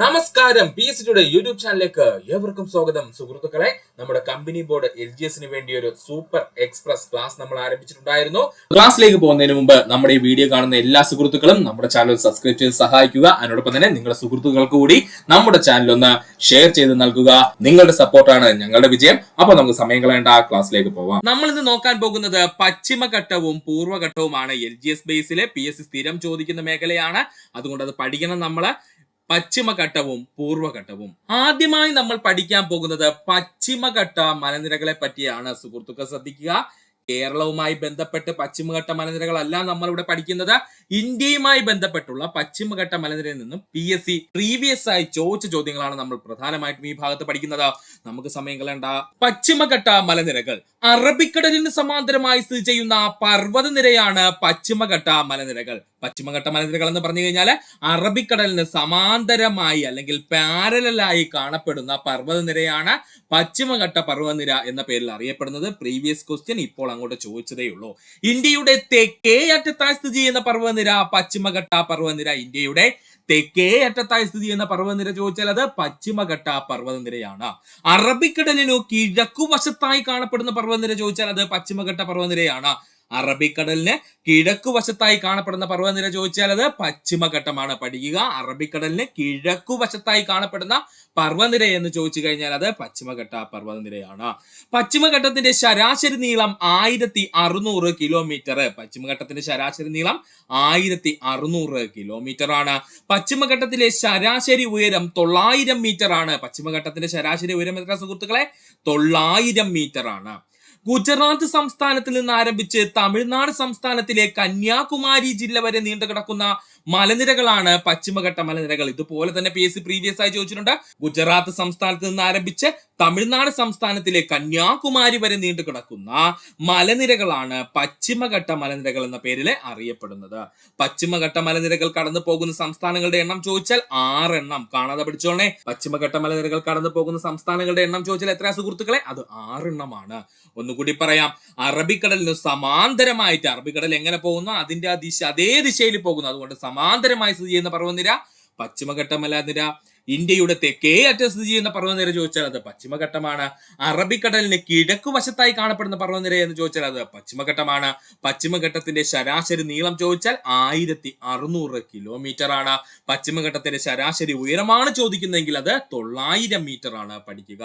നമസ്കാരം. P S ടിയുടെ YouTube ചാനലിലേക്ക് ഏവർക്കും സ്വാഗതം. സുഹൃത്തുക്കളെ നമ്മുടെ കമ്പനി ബോർഡ് എൽ ജി എസിന് വേണ്ടി ഒരു സൂപ്പർ എക്സ്പ്രസ് ക്ലാസ് നമ്മൾ ആരംഭിച്ചിട്ടുണ്ടായിരുന്നു. ക്ലാസ്സിലേക്ക് പോകുന്നതിന് മുമ്പ് നമ്മുടെ ഈ വീഡിയോ കാണുന്ന എല്ലാ സുഹൃത്തുക്കളും നമ്മുടെ ചാനൽ സബ്സ്ക്രൈബ് ചെയ്ത് സഹായിക്കുക. അതിനോടൊപ്പം തന്നെ നിങ്ങളുടെ സുഹൃത്തുക്കൾക്ക് കൂടി നമ്മുടെ ചാനൽ ഒന്ന് ഷെയർ ചെയ്ത് നൽകുക. നിങ്ങളുടെ സപ്പോർട്ടാണ് ഞങ്ങളുടെ വിജയം. അപ്പൊ നമുക്ക് സമയം കളയേണ്ട ആ ക്ലാസ്സിലേക്ക് പോവാം. നമ്മൾ ഇന്ന് നോക്കാൻ പോകുന്നത് പശ്ചിമഘട്ടവും പൂർവഘട്ടവുമാണ് എൽ ജി എസ് ബേസിലെ പി എസ് സി സ്ഥിരം ചോദിക്കുന്ന മേഖലയാണ്. അതുകൊണ്ട് അത് പഠിക്കണം നമ്മൾ. പശ്ചിമഘട്ടവും പൂർവഘട്ടവും ആദ്യമായി നമ്മൾ പഠിക്കാൻ പോകുന്നത് പശ്ചിമഘട്ട മലനിരകളെ പറ്റിയാണ്. സുഹൃത്തുക്കൾ ശ്രദ്ധിക്കുക. കേരളവുമായി ബന്ധപ്പെട്ട് പശ്ചിമഘട്ട മലനിരകളല്ല നമ്മൾ ഇവിടെ പഠിക്കുന്നത്. ഇന്ത്യയുമായി ബന്ധപ്പെട്ടുള്ള പശ്ചിമഘട്ട മലനിരയിൽ നിന്നും പി എസ് സി പ്രീവിയസ് ആയി ചോദിച്ച ചോദ്യങ്ങളാണ് നമ്മൾ പ്രധാനമായിട്ടും ഈ ഭാഗത്ത് പഠിക്കുന്നത്. നമുക്ക് സമയം കളയണ്ട. പശ്ചിമഘട്ട മലനിരകൾ അറബിക്കടലിന് സമാന്തരമായി സ്ഥിതി ചെയ്യുന്ന പർവതനിരയാണ് പശ്ചിമഘട്ട മലനിരകൾ. പശ്ചിമഘട്ട മലനിരകൾ എന്ന് പറഞ്ഞു കഴിഞ്ഞാൽ അറബിക്കടലിന് സമാന്തരമായി അല്ലെങ്കിൽ പാരലായി കാണപ്പെടുന്ന പർവതനിരയാണ് പശ്ചിമഘട്ട പർവതനിര എന്ന പേരിൽ അറിയപ്പെടുന്നത്. പ്രീവിയസ് ക്വസ്റ്റ്യൻ ഇപ്പോൾ അങ്ങോട്ട് ചോദിച്ചതേ ഉള്ളൂ ഇന്ത്യയുടെ തെക്കേ അറ്റത്തായി സ്ഥിതി ചെയ്യുന്ന പർവനിര പശ്ചിമഘട്ട പർവനിര ഇന്ത്യയുടെ തെക്കേ അറ്റത്തായി സ്ഥിതി ചെയ്യുന്ന പർവതനിര ചോദിച്ചാൽ അത് പശ്ചിമഘട്ട പർവതനിരയാണ്. അറബിക്കടലിനു കിഴക്കു വശത്തായി കാണപ്പെടുന്ന പർവതനിര ചോദിച്ചാൽ അത് പശ്ചിമഘട്ട പർവതനിരയാണ്. അറബിക്കടലിന് കിഴക്കു വശത്തായി കാണപ്പെടുന്ന പർവതനിര ചോദിച്ചാൽ അത് പശ്ചിമഘട്ടമാണ്. പഠിക്കുക. അറബിക്കടലിന് കിഴക്കു വശത്തായി കാണപ്പെടുന്ന പർവനിര എന്ന് ചോദിച്ചു കഴിഞ്ഞാൽ അത് പശ്ചിമഘട്ട പർവതനിരയാണ്. പശ്ചിമഘട്ടത്തിന്റെ ശരാശരി നീളം ആയിരത്തി അറുന്നൂറ് കിലോമീറ്റർ. പശ്ചിമഘട്ടത്തിന്റെ ശരാശരി നീളം ആയിരത്തി അറുന്നൂറ് കിലോമീറ്റർ ആണ് പശ്ചിമഘട്ടത്തിലെ ശരാശരി ഉയരം തൊള്ളായിരം മീറ്റർ ആണ്. പശ്ചിമഘട്ടത്തിന്റെ ശരാശരി ഉയരം എത്ര സുഹൃത്തുക്കളെ? തൊള്ളായിരം മീറ്റർ ആണ്. ഗുജറാത്ത് സംസ്ഥാനത്തിൽ നിന്ന് ആരംഭിച്ച് തമിഴ്നാട് സംസ്ഥാനത്തിലെ കന്യാകുമാരി ജില്ല വരെ നീണ്ടു കിടക്കുന്ന മലനിരകളാണ് പശ്ചിമഘട്ട മലനിരകൾ. ഇതുപോലെ തന്നെ പി എസ് സി പ്രീവിയസ് ആയി ചോദിച്ചിട്ടുണ്ട്. ഗുജറാത്ത് സംസ്ഥാനത്ത് നിന്ന് ആരംഭിച്ച് തമിഴ്നാട് സംസ്ഥാനത്തിലെ കന്യാകുമാരി വരെ നീണ്ടു കിടക്കുന്ന മലനിരകളാണ് പശ്ചിമഘട്ട മലനിരകൾ എന്ന പേരിൽ അറിയപ്പെടുന്നത്. പശ്ചിമഘട്ട മലനിരകൾ കടന്നു പോകുന്ന സംസ്ഥാനങ്ങളുടെ എണ്ണം ചോദിച്ചാൽ ആറെണ്ണം. കാണാതെ പിടിച്ചോണേ പശ്ചിമഘട്ട മലനിരകൾ കടന്നു പോകുന്ന സംസ്ഥാനങ്ങളുടെ എണ്ണം ചോദിച്ചാൽ എത്ര സുഹൃത്തുക്കളെ? അത് ആറെണ്ണമാണ്. ഒന്നുകൂടി പറയാം. അറബിക്കടലിന് സമാന്തരമായിട്ട് അറബിക്കടൽ എങ്ങനെ പോകുന്നു? അതിന്റെ ആ ദിശ അതേ ദിശയിൽ പോകുന്നു. അതുകൊണ്ട് സമാന്തരമായി സ്ഥിതി ചെയ്യുന്ന പർവനിര പശ്ചിമഘട്ട മലനിര ഇന്ത്യയുടെ തെക്കേ അറ്റം സ്ഥിതി ചെയ്യുന്ന പർവനിര ചോദിച്ചാൽ അത് പശ്ചിമഘട്ടമാണ്. അറബിക്കടലിന് കിഴക്കു വശത്തായി കാണപ്പെടുന്ന പർവനിര എന്ന് ചോദിച്ചാൽ അത് പശ്ചിമഘട്ടമാണ്. പശ്ചിമഘട്ടത്തിന്റെ ശരാശരി നീളം ചോദിച്ചാൽ ആയിരത്തി അറുന്നൂറ് കിലോമീറ്റർ ആണ്. പശ്ചിമഘട്ടത്തിന്റെ ശരാശരി ഉയരമാണ് ചോദിക്കുന്നതെങ്കിൽ അത് തൊള്ളായിരം മീറ്റർ ആണ് പഠിക്കുക.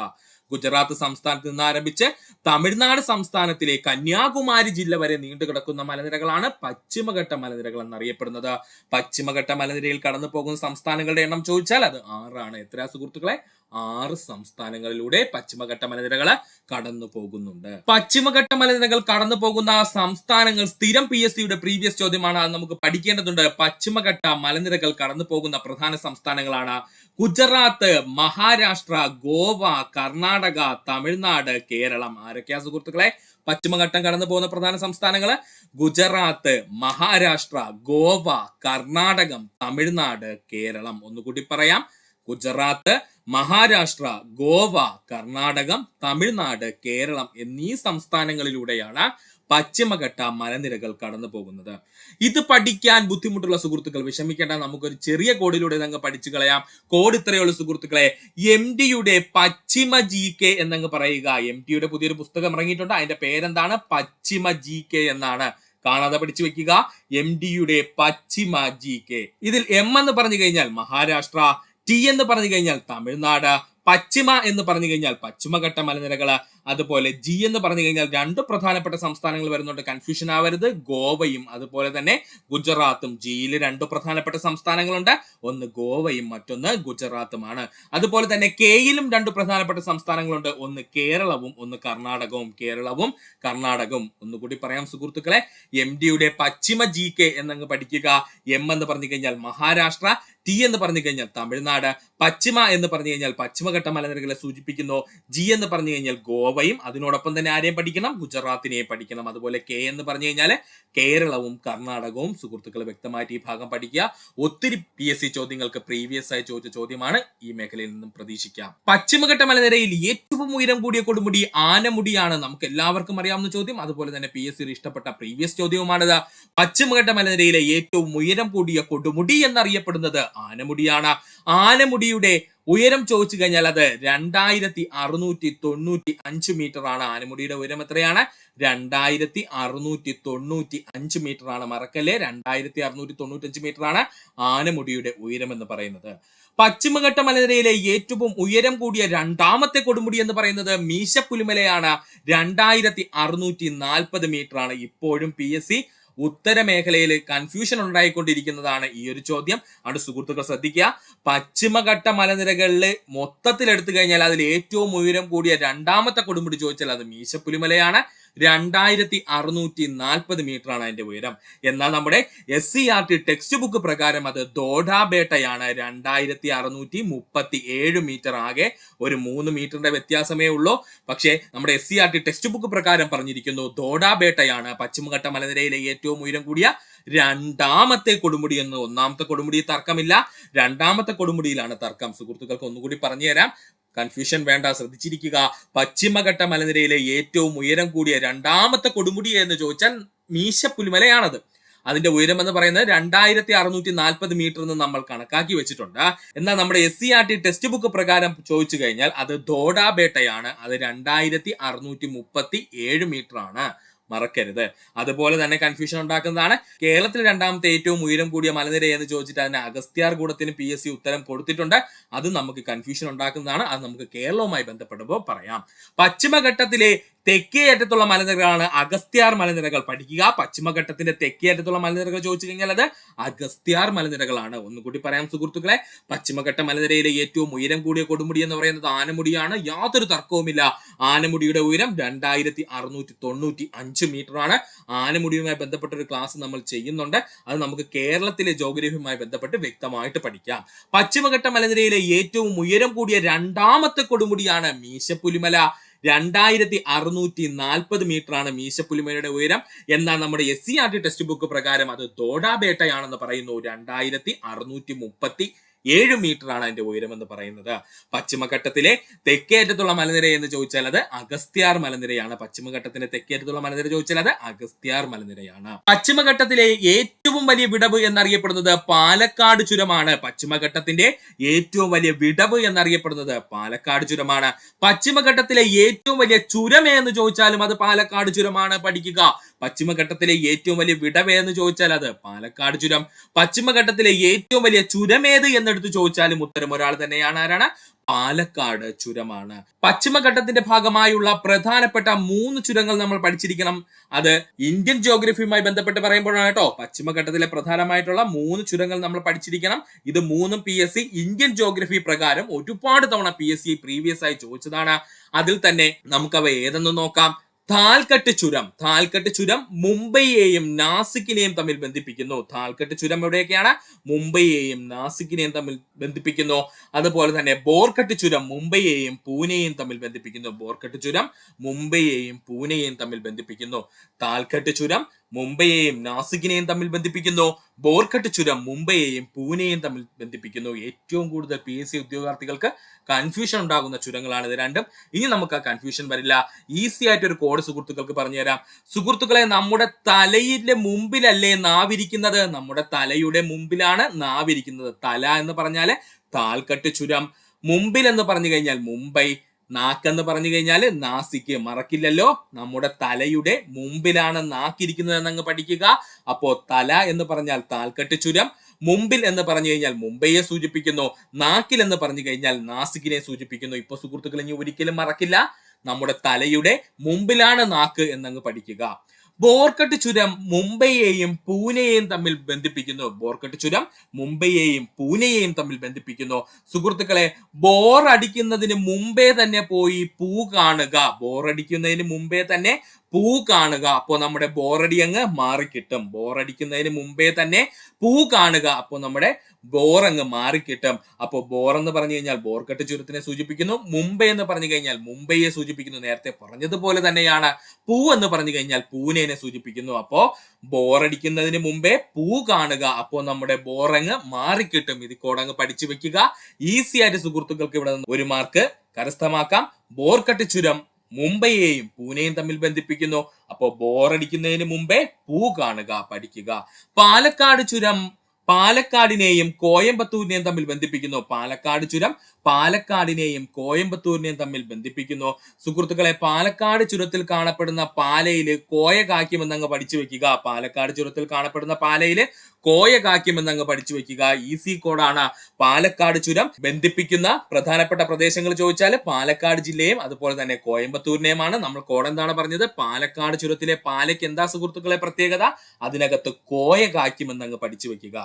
ഗുജറാത്ത് സംസ്ഥാനത്ത് നിന്ന് ആരംഭിച്ച് തമിഴ്നാട് സംസ്ഥാനത്തിലെ കന്യാകുമാരി ജില്ല വരെ നീണ്ടു കിടക്കുന്ന മലനിരകളാണ് പശ്ചിമഘട്ട മലനിരകൾ എന്നറിയപ്പെടുന്നത്. പശ്ചിമഘട്ട മലനിരയിൽ കടന്നു പോകുന്ന സംസ്ഥാനങ്ങളുടെ എണ്ണം ചോദിച്ചാൽ അത് ആറാണ്. എത്ര സുഹൃത്തുക്കളെ? ആറ് സംസ്ഥാനങ്ങളിലൂടെ പശ്ചിമഘട്ട മലനിരകൾ കടന്നു പോകുന്നുണ്ട്. പശ്ചിമഘട്ട മലനിരകൾ കടന്നു പോകുന്ന സംസ്ഥാനങ്ങൾ സ്ഥിരം പി എസ് സിയുടെ പ്രീവിയസ് ചോദ്യമാണ്. അത് നമുക്ക് പഠിക്കേണ്ടതുണ്ട്. പശ്ചിമഘട്ട മലനിരകൾ കടന്നു പോകുന്ന പ്രധാന സംസ്ഥാനങ്ങളാണ് ഗുജറാത്ത് മഹാരാഷ്ട്ര ഗോവ കർണാടക തമിഴ്നാട് കേരളം. ആരൊക്കെയാ സുഹൃത്തുക്കളെ? പശ്ചിമഘട്ടം കടന്നു പോകുന്ന പ്രധാന സംസ്ഥാനങ്ങൾ ഗുജറാത്ത് മഹാരാഷ്ട്ര ഗോവ കർണാടകം തമിഴ്നാട് കേരളം. ഒന്നുകൂടി പറയാം. ഗുജറാത്ത് മഹാരാഷ്ട്ര ഗോവ കർണാടകം തമിഴ്നാട് കേരളം എന്നീ സംസ്ഥാനങ്ങളിലൂടെയാണ് പശ്ചിമഘട്ട മലനിരകൾ കടന്നു പോകുന്നത്. ഇത് പഠിക്കാൻ ബുദ്ധിമുട്ടുള്ള സുഹൃത്തുക്കൾ വിഷമിക്കേണ്ട നമുക്കൊരു ചെറിയ കോഡിലൂടെ അങ്ങ് പഠിച്ചു കളയാം. കോഡ് ഇത്രയുള്ള സുഹൃത്തുക്കളെ എം ഡിയുടെ പശ്ചിമ ജി കെ എന്നങ്ങ് പറയുക. എം ഡിയുടെ പുതിയൊരു പുസ്തകം ഇറങ്ങിയിട്ടുണ്ട്. അതിന്റെ പേരെന്താണ്? പശ്ചിമ ജി കെ എന്നാണ്. കാണാതെ പഠിച്ചു വെക്കുക. എം ഡിയുടെ പശ്ചിമ ജി കെ. ഇതിൽ എം എന്ന് പറഞ്ഞു കഴിഞ്ഞാൽ മഹാരാഷ്ട്ര ടി എന്ന് പറഞ്ഞു കഴിഞ്ഞാൽ തമിഴ്നാട് പശ്ചിമ എന്ന് പറഞ്ഞു കഴിഞ്ഞാൽ പശ്ചിമഘട്ട മലനിരകൾ അതുപോലെ ജി എന്ന് പറഞ്ഞു കഴിഞ്ഞാൽ രണ്ട് പ്രധാനപ്പെട്ട സംസ്ഥാനങ്ങൾ വരുന്നുണ്ട്. കൺഫ്യൂഷൻ ആവരുത്. ഗോവയും അതുപോലെ തന്നെ ഗുജറാത്തും. ജിയിൽ രണ്ട് പ്രധാനപ്പെട്ട സംസ്ഥാനങ്ങളുണ്ട്. ഒന്ന് ഗോവയും മറ്റൊന്ന് ഗുജറാത്തുമാണ്. അതുപോലെ തന്നെ കെയിലും രണ്ട് പ്രധാനപ്പെട്ട സംസ്ഥാനങ്ങളുണ്ട്. ഒന്ന് കേരളവും ഒന്ന് കർണാടകവും. കേരളവും കർണാടകവും. ഒന്നുകൂടി പറയാം സുഹൃത്തുക്കളെ. എം ഡിയുടെ പശ്ചിമ ജി കെ എന്നങ്ങ് പഠിക്കുക. എം എന്ന് പറഞ്ഞു കഴിഞ്ഞാൽ മഹാരാഷ്ട്ര. ടി എന്ന് പറഞ്ഞു കഴിഞ്ഞാൽ തമിഴ്നാട്. പശ്ചിമ എന്ന് പറഞ്ഞു കഴിഞ്ഞാൽ പശ്ചിമഘട്ട മലനിരകളെ സൂചിപ്പിക്കുന്നു. ജി എന്ന് പറഞ്ഞു കഴിഞ്ഞാൽ ഗോവയും അതിനോടൊപ്പം തന്നെ ആരെയും പഠിക്കണം? ഗുജറാത്തിനെയും പഠിക്കണം. അതുപോലെ കെ എന്ന് പറഞ്ഞു കഴിഞ്ഞാൽ കേരളവും കർണാടകവും സുഹൃത്തുക്കൾ വ്യക്തമായിട്ട് ഈ ഭാഗം പഠിക്കുക. ഒത്തിരി പി എസ് സി ചോദ്യങ്ങൾക്ക് പ്രീവിയസ് ആയി ചോദിച്ച ചോദ്യമാണ് ഈ മേഖലയിൽ നിന്നും പ്രതീക്ഷിക്കാം. പശ്ചിമഘട്ട മലനിരയിൽ ഏറ്റവും ഉയരം കൂടിയ കൊടുമുടി ആനമുടിയാണ്. നമുക്ക് എല്ലാവർക്കും അറിയാവുന്ന ചോദ്യം. അതുപോലെ തന്നെ പി എസ് സിയിൽ ഇഷ്ടപ്പെട്ട പ്രീവിയസ് ചോദ്യവുമാണിത്. പശ്ചിമഘട്ട മലനിരയിലെ ഏറ്റവും ഉയരം കൂടിയ കൊടുമുടി എന്നറിയപ്പെടുന്നത് ആനമുടിയാണ്. ആനമുടിയുടെ ഉയരം ചോദിച്ചു കഴിഞ്ഞാൽ അത് രണ്ടായിരത്തി അറുന്നൂറ്റി തൊണ്ണൂറ്റി അഞ്ച് മീറ്റർ ആണ്. ആനമുടിയുടെ ഉയരം എത്രയാണ്? രണ്ടായിരത്തി അറുന്നൂറ്റി തൊണ്ണൂറ്റി അഞ്ച് മീറ്റർ ആണ്. മറക്കല്ലേ? രണ്ടായിരത്തി അറുന്നൂറ്റി തൊണ്ണൂറ്റി അഞ്ച് മീറ്റർ ആണ് ആനമുടിയുടെ ഉയരം എന്ന് പറയുന്നത്. പശ്ചിമഘട്ട മലനിരയിലെ ഏറ്റവും ഉയരം കൂടിയ രണ്ടാമത്തെ കൊടുമുടി എന്ന് പറയുന്നത് മീശപ്പുലിമലയാണ്. രണ്ടായിരത്തി അറുന്നൂറ്റി നാൽപ്പത് മീറ്റർ ആണ്. ഇപ്പോഴും പി എസ് സി ഉത്തരമേഖലയിൽ കൺഫ്യൂഷൻ ഉണ്ടായിക്കൊണ്ടിരിക്കുന്നതാണ് ഈ ഒരു ചോദ്യം. അതുകൊണ്ട് സുഹൃത്തുക്കൾ ശ്രദ്ധിക്കുക. പശ്ചിമഘട്ട മലനിരകളിൽ മൊത്തത്തിൽ എടുത്തു കഴിഞ്ഞാൽ അതിൽ ഏറ്റവും ഉയരം കൂടിയ രണ്ടാമത്തെ കൊടുമുടി ചോദിച്ചാൽ അത് മീശപ്പുലിമലയാണ്. രണ്ടായിരത്തി അറുന്നൂറ്റി നാൽപ്പത് മീറ്റർ ആണ് അതിന്റെ ഉയരം. എന്നാൽ നമ്മുടെ S C R T text book പ്രകാരം അത് ദോഡാബേട്ടയാണ് രണ്ടായിരത്തി അറുന്നൂറ്റി മുപ്പത്തി ഏഴ് മീറ്റർ ആകെ ഒരു മൂന്ന് മീറ്ററിന്റെ വ്യത്യാസമേ ഉള്ളൂ. പക്ഷേ നമ്മുടെ S C R T text book പ്രകാരം പറഞ്ഞിരിക്കുന്നു ദോഡാബേട്ടയാണ് പശ്ചിമഘട്ട മലനിരയിലെ ഏറ്റവും ഉയരം കൂടിയ രണ്ടാമത്തെ കൊടുമുടി എന്ന്. ഒന്നാമത്തെ കൊടുമുടി തർക്കമില്ല. രണ്ടാമത്തെ കൊടുമുടിയിലാണ് തർക്കം. സുഹൃത്തുക്കൾക്ക് ഒന്നുകൂടി പറഞ്ഞു തരാം കൺഫ്യൂഷൻ വേണ്ട ശ്രദ്ധിച്ചിരിക്കുക. പശ്ചിമഘട്ട മലനിരയിലെ ഏറ്റവും ഉയരം കൂടിയ രണ്ടാമത്തെ കൊടുമുടി എന്ന് ചോദിച്ചാൽ മീശപ്പുലിമലയാണത് അതിന്റെ ഉയരം എന്ന് പറയുന്നത് രണ്ടായിരത്തി അറുന്നൂറ്റി നാൽപ്പത് മീറ്റർ എന്ന് നമ്മൾ കണക്കാക്കി വെച്ചിട്ടുണ്ട്. എന്നാൽ നമ്മുടെ S C R T text book പ്രകാരം ചോദിച്ചു കഴിഞ്ഞാൽ അത് ദോഡാബേട്ടയാണ് അത് രണ്ടായിരത്തി അറുന്നൂറ്റി മുപ്പത്തി ഏഴ് മീറ്റർ ആണ്. മറക്കരുത്. അതുപോലെ തന്നെ കൺഫ്യൂഷൻ ഉണ്ടാക്കുന്നതാണ്. കേരളത്തിൽ രണ്ടാമത്തെ ഏറ്റവും ഉയരം കൂടിയ മലനിര എന്ന് ചോദിച്ചിട്ട് അതിന് അഗസ്ത്യാർ കൂടത്തിന് പി എസ് സി ഉത്തരം കൊടുത്തിട്ടുണ്ട്. അത് നമുക്ക് കൺഫ്യൂഷൻ ഉണ്ടാക്കുന്നതാണ്. അത് നമുക്ക് കേരളവുമായി ബന്ധപ്പെടുമ്പോൾ പറയാം. പശ്ചിമഘട്ടത്തിലെ തെക്കേ അറ്റത്തുള്ള മലനിരകളാണ് അഗസ്ത്യാർ മലനിരകൾ പഠിക്കുക. പശ്ചിമഘട്ടത്തിന്റെ തെക്കേ അറ്റത്തുള്ള മലനിരകൾ ചോദിച്ചു കഴിഞ്ഞാൽ അത് അഗസ്ത്യാർ മലനിരകളാണ്. ഒന്നുകൂടി പറയാം സുഹൃത്തുക്കളെ. പശ്ചിമഘട്ട മലനിരയിലെ ഏറ്റവും ഉയരം കൂടിയ കൊടുമുടി എന്ന് പറയുന്നത് ആനമുടിയാണ്. യാതൊരു തർക്കവുമില്ല. ആനമുടിയുടെ ഉയരം രണ്ടായിരത്തി അറുന്നൂറ്റി തൊണ്ണൂറ്റി അഞ്ച് മീറ്റർ ആണ്. ആനമുടിയുമായി ബന്ധപ്പെട്ട ഒരു ക്ലാസ് നമ്മൾ ചെയ്യുന്നുണ്ട്. അത് നമുക്ക് കേരളത്തിലെ ജോഗ്രഫിയുമായി ബന്ധപ്പെട്ട് വ്യക്തമായിട്ട് പഠിക്കാം. പശ്ചിമഘട്ട മലനിരയിലെ ഏറ്റവും ഉയരം കൂടിയ രണ്ടാമത്തെ കൊടുമുടിയാണ് മീശപ്പുലിമല. രണ്ടായിരത്തി അറുന്നൂറ്റി നാൽപ്പത് മീറ്റർ ആണ് മീശപ്പുലിമലയുടെ ഉയരം. എന്നാൽ നമ്മുടെ S C R T text book പ്രകാരം അത് തോടാബേട്ടയാണെന്ന് പറയുന്നു. രണ്ടായിരത്തി അറുന്നൂറ്റി മുപ്പത്തി ഏഴ് മീറ്റർ ആണ് അതിന്റെ ഉയരം എന്ന് പറയുന്നത്. പശ്ചിമഘട്ടത്തിലെ തെക്കേറ്റത്തുള്ള മലനിര എന്ന് ചോദിച്ചാൽ അത് അഗസ്ത്യാർ മലനിരയാണ്. പശ്ചിമഘട്ടത്തിന്റെ തെക്കേറ്റത്തുള്ള മലനിര ചോദിച്ചാൽ അത് അഗസ്ത്യാർ മലനിരയാണ്. പശ്ചിമഘട്ടത്തിലെ ഏറ്റവും വലിയ വിടവ് എന്നറിയപ്പെടുന്നത് പാലക്കാട് ചുരമാണ്. പശ്ചിമഘട്ടത്തിന്റെ ഏറ്റവും വലിയ വിടവ് എന്നറിയപ്പെടുന്നത് പാലക്കാട് ചുരമാണ്. പശ്ചിമഘട്ടത്തിലെ ഏറ്റവും വലിയ ചുരമേ എന്ന് ചോദിച്ചാലും അത് പാലക്കാട് ചുരമാണ്. പഠിക്കുക. പശ്ചിമഘട്ടത്തിലെ ഏറ്റവും വലിയ വിടവേന്ന് ചോദിച്ചാൽ അത് പാലക്കാട് ചുരം. പശ്ചിമഘട്ടത്തിലെ ഏറ്റവും വലിയ ചുരമേത് എന്നെടുത്ത് ചോദിച്ചാലും ഉത്തരം ഒരാൾ തന്നെയാണ്. ആരാണ്? പാലക്കാട് ചുരമാണ്. പശ്ചിമഘട്ടത്തിന്റെ ഭാഗമായുള്ള പ്രധാനപ്പെട്ട മൂന്ന് ചുരങ്ങൾ നമ്മൾ പഠിച്ചിരിക്കണം. അത് ഇന്ത്യൻ ജോഗ്രഫിയുമായി ബന്ധപ്പെട്ട് പറയുമ്പോഴാണ് കേട്ടോ. പശ്ചിമഘട്ടത്തിലെ പ്രധാനമായിട്ടുള്ള മൂന്ന് ചുരങ്ങൾ നമ്മൾ പഠിച്ചിരിക്കണം. ഇത് മൂന്നും P S C Indian geography പ്രകാരം ഒരുപാട് തവണ പി എസ് സി പ്രീവിയസ് ആയി ചോദിച്ചതാണ്. അതിൽ തന്നെ നമുക്ക് അവ ഏതെന്ന് നോക്കാം. താൽക്കട്ട് ചുരം. താൽക്കട്ട് ചുരം മുംബൈയെയും നാസിക്കിനെയും തമ്മിൽ ബന്ധിപ്പിക്കുന്നു. താൽക്കട്ട് ചുരം എവിടെയൊക്കെയാണ്? മുംബൈയെയും നാസിക്കിനെയും തമ്മിൽ ബന്ധിപ്പിക്കുന്നു. അതുപോലെ തന്നെ ബോർക്കട്ട് ചുരം മുംബൈയെയും പൂനെയും തമ്മിൽ ബന്ധിപ്പിക്കുന്നു. ബോർക്കട്ട് ചുരം മുംബൈയെയും പൂനെയും തമ്മിൽ ബന്ധിപ്പിക്കുന്നു. താൽക്കട്ട് ചുരം മുംബൈയെയും നാസിക്കിനെയും തമ്മിൽ ബന്ധിപ്പിക്കുന്നു. ബോർക്കട്ട് ചുരം മുംബൈയെയും പൂനെയും തമ്മിൽ ബന്ധിപ്പിക്കുന്നു. ഏറ്റവും കൂടുതൽ പി എസ് സി ഉദ്യോഗാർത്ഥികൾക്ക് കൺഫ്യൂഷൻ ഉണ്ടാകുന്ന ചുരങ്ങളാണ് ഇത് രണ്ടും. ഇനി നമുക്ക് ആ കൺഫ്യൂഷൻ വരില്ല. ഈസി ആയിട്ട് ഒരു കോഡ് സുഹൃത്തുക്കൾക്ക് പറഞ്ഞുതരാം സുഹൃത്തുക്കളെ നമ്മുടെ തലയിലെ മുമ്പിലല്ലേ നാവിരിക്കുന്നത്? നമ്മുടെ തലയുടെ മുമ്പിലാണ് നാവിരിക്കുന്നത്. തല എന്ന് പറഞ്ഞാൽ താൽക്കട്ട് ചുരം. മുമ്പിൽ എന്ന് പറഞ്ഞു കഴിഞ്ഞാൽ മുംബൈ നാക്കെന്ന് പറഞ്ഞു കഴിഞ്ഞാൽ നാസിക്ക് മറക്കില്ലല്ലോ. നമ്മുടെ തലയുടെ മുമ്പിലാണ് നാക്കിരിക്കുന്നത് എന്നങ്ങ് പഠിക്കുക. അപ്പോ തല എന്ന് പറഞ്ഞാൽ താൽക്കെട്ട് ചുരം മുമ്പിൽ എന്ന് പറഞ്ഞു കഴിഞ്ഞാൽ മുംബൈയെ സൂചിപ്പിക്കുന്നു നാക്കിൽ എന്ന് പറഞ്ഞു കഴിഞ്ഞാൽ നാസിക്കിനെ സൂചിപ്പിക്കുന്നു. ഇപ്പൊ സുഹൃത്തുക്കൾ ഇനി ഒരിക്കലും മറക്കില്ല. നമ്മുടെ തലയുടെ മുമ്പിലാണ് നാക്ക് എന്നങ്ങ് പഠിക്കുക. ബോർക്കട്ട് ചുരം മുംബൈയെയും പൂനെയെയും തമ്മിൽ ബന്ധിപ്പിക്കുന്നു. ബോർക്കട്ട് ചുരം മുംബൈയെയും പൂനെയെയും തമ്മിൽ ബന്ധിപ്പിക്കുന്നു. സുഹൃത്തുക്കളെ ബോർ അടിക്കുന്നതിന് മുമ്പേ തന്നെ പോയി പൂ കാണുക. ബോർ അടിക്കുന്നതിന് മുമ്പേ തന്നെ പൂ കാണുക. അപ്പോൾ നമ്മുടെ ബോറടി അങ്ങ് മാറിക്കിട്ടും ബോറടിക്കുന്നതിന് മുമ്പേ തന്നെ പൂ കാണുക. അപ്പോൾ നമ്മുടെ ബോർ അങ്ങ് മാറിക്കിട്ടും. അപ്പോ ബോർ എന്ന് പറഞ്ഞു കഴിഞ്ഞാൽ ബോർക്കട്ട് ചുരത്തിനെ സൂചിപ്പിക്കുന്നു. മുംബൈ എന്ന് പറഞ്ഞു കഴിഞ്ഞാൽ മുംബൈയെ സൂചിപ്പിക്കുന്നു. നേരത്തെ പറഞ്ഞതുപോലെ തന്നെയാണ് പൂ എന്ന് പറഞ്ഞു കഴിഞ്ഞാൽ പൂനെനെ സൂചിപ്പിക്കുന്നു. അപ്പോ ബോറടിക്കുന്നതിന് മുമ്പേ പൂ കാണുക. അപ്പോ നമ്മുടെ ബോറങ്ങ് മാറിക്കിട്ടും. ഇത് കോടങ്ങ് പഠിച്ചു വെക്കുക. ഈസി ആയിട്ട് സുഹൃത്തുക്കൾക്ക് ഇവിടെ നിന്ന് ഒരു മാർക്ക് കരസ്ഥമാക്കാം. ബോർക്കട്ട് ചുരം മുംബൈയെയും പൂനെയും തമ്മിൽ ബന്ധിപ്പിക്കുന്നു. അപ്പോ ബോറടിക്കുന്നതിന് മുമ്പേ പൂ കാണുക പഠിക്കുക. പാലക്കാട് ചുരം പാലക്കാടിനെയും കോയമ്പത്തൂരിനെയും തമ്മിൽ ബന്ധിപ്പിക്കുന്നു. പാലക്കാട് ചുരം പാലക്കാടിനെയും കോയമ്പത്തൂരിനെയും തമ്മിൽ ബന്ധിപ്പിക്കുന്നു. സുഹൃത്തുക്കളെ പാലക്കാട് ചുരത്തിൽ കാണപ്പെടുന്ന പാലയിൽ കോയ കാക്കുമെന്നങ്ങ് പഠിച്ചു വെക്കുക. പാലക്കാട് ചുരത്തിൽ കാണപ്പെടുന്ന പാലയിൽ കോയ കാക്കുമെന്നങ്ങ് പഠിച്ചു വെക്കുക. ഈസി കോഡാണ് പാലക്കാട് ചുരം. ബന്ധിപ്പിക്കുന്ന പ്രധാനപ്പെട്ട പ്രദേശങ്ങൾ ചോദിച്ചാൽ പാലക്കാട് ജില്ലയും അതുപോലെ തന്നെ കോയമ്പത്തൂരിനെയുമാണ് നമ്മൾ കോഡ് എന്താണ് പറഞ്ഞത്? പാലക്കാട് ചുരത്തിലെ പാലയ്ക്ക് എന്താ സുഹൃത്തുക്കളെ പ്രത്യേകത? അതിനകത്ത് കോയ കാക്കുമെന്നങ്ങ് പഠിച്ചു വെക്കുക.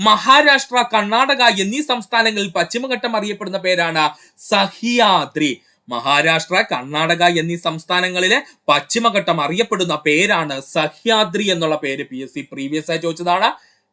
മഹാരാഷ്ട്ര കർണാടക എന്നീ സംസ്ഥാനങ്ങളിൽ പശ്ചിമഘട്ടം അറിയപ്പെടുന്ന പേരാണ് സഹ്യാദ്രി. മഹാരാഷ്ട്ര കർണാടക എന്നീ സംസ്ഥാനങ്ങളിലെ പശ്ചിമഘട്ടം അറിയപ്പെടുന്ന പേരാണ് സഹ്യാദ്രി എന്നുള്ള പേര് പി എസ് സി പ്രീവിയസ് ആയി ചോദിച്ചതാണ്.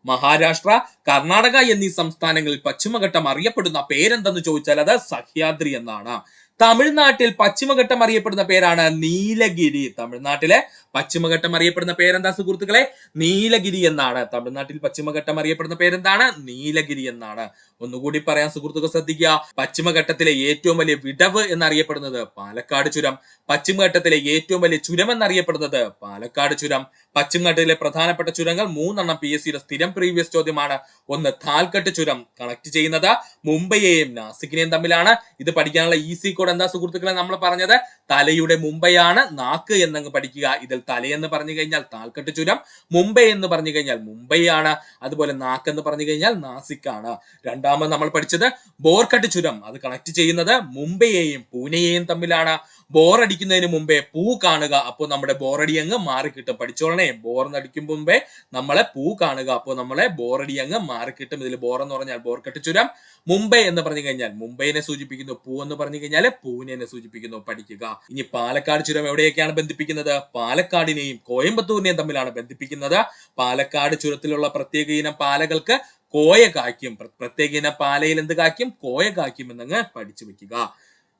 മഹാരാഷ്ട്ര കർണാടക എന്നീ സംസ്ഥാനങ്ങളിൽ പശ്ചിമഘട്ടം അറിയപ്പെടുന്ന പേരെന്തെന്ന് ചോദിച്ചാൽ അത് സഹ്യാദ്രി എന്നാണ്. തമിഴ്നാട്ടിൽ പശ്ചിമഘട്ടം അറിയപ്പെടുന്ന പേരാണ് നീലഗിരി. തമിഴ്നാട്ടിലെ പശ്ചിമഘട്ടം അറിയപ്പെടുന്ന പേരെന്താ സുഹൃത്തുക്കളെ? നീലഗിരി എന്നാണ്. തമിഴ്നാട്ടിൽ പശ്ചിമഘട്ടം അറിയപ്പെടുന്ന പേരെന്താണ്? നീലഗിരി എന്നാണ്. ഒന്നുകൂടി പറയാൻ സുഹൃത്തുക്കൾ ശ്രദ്ധിക്കുക. പശ്ചിമഘട്ടത്തിലെ ഏറ്റവും വലിയ വിടവ് എന്നറിയപ്പെടുന്നത് പാലക്കാട് ചുരം. പശ്ചിമഘട്ടത്തിലെ ഏറ്റവും വലിയ ചുരം എന്നറിയപ്പെടുന്നത് പാലക്കാട് ചുരം. പശ്ചിമഘട്ടത്തിലെ പ്രധാനപ്പെട്ട ചുരങ്ങൾ മൂന്നെണ്ണം പി എസ് സിയുടെ സ്ഥിരം പ്രീവിയസ് ചോദ്യമാണ്. ഒന്ന് താൽക്കട്ട് ചുരം കണക്ട് ചെയ്യുന്നത് മുംബൈയെയും നാസിക്കിനെയും തമ്മിലാണ്. ഇത് പഠിക്കാനുള്ള ഈസി കോഡ് എന്താ സുഹൃത്തുക്കളെ? നമ്മൾ പറഞ്ഞത് തലയുടെ മുംബൈയാണ് നാക്ക് എന്നങ്ങ് പഠിക്കുക. ഇതിൽ തലയെന്ന് പറഞ്ഞു കഴിഞ്ഞാൽ താൽക്കെട്ട് ചുരം മുംബൈ എന്ന് പറഞ്ഞു കഴിഞ്ഞാൽ മുംബൈയാണ് അതുപോലെ നാക്ക് എന്ന് പറഞ്ഞു കഴിഞ്ഞാൽ നാസിക്കാണ്. രണ്ടാമത് നമ്മൾ പഠിച്ചത് ബോർക്കട്ട് ചുരം അത് കണക്ട് ചെയ്യുന്നത് മുംബൈയെയും പൂനെയെയും തമ്മിലാണ്. ബോറടിക്കുന്നതിന് മുമ്പേ പൂ കാണുക. അപ്പോൾ നമ്മുടെ ബോറടി അങ്ങ് മാറിക്കിട്ടും പഠിച്ചോളണേ. ബോർന്നടിക്കും മുമ്പേ നമ്മളെ പൂ കാണുക. അപ്പോൾ നമ്മളെ ബോറടി അങ്ങ് മാറിക്കിട്ടും ഇതിൽ ബോർ എന്ന് പറഞ്ഞാൽ ബോർക്കട്ട് ചുരം മുംബൈ എന്ന് പറഞ്ഞു കഴിഞ്ഞാൽ മുംബൈനെ സൂചിപ്പിക്കുന്നു. പൂ എന്ന് പറഞ്ഞു കഴിഞ്ഞാൽ പൂനെനെ സൂചിപ്പിക്കുന്നു. പഠിക്കുക. ഇനി പാലക്കാട് ചുരം എവിടെയൊക്കെയാണ് ബന്ധിപ്പിക്കുന്നത്? പാലക്കാടിനെയും കോയമ്പത്തൂരിനെയും തമ്മിലാണ് ബന്ധിപ്പിക്കുന്നത്. പാലക്കാട് ചുരത്തിലുള്ള പ്രത്യേക ഇനം പാലകൾക്ക് കോയ കായ്ക്കും. പ്ര- പ്രത്യേക ഇനം പാലയിൽ എന്ത് കായ്ക്കും? കോയ കായ്ക്കും എന്നങ്ങ് പഠിച്ചു വെക്കുക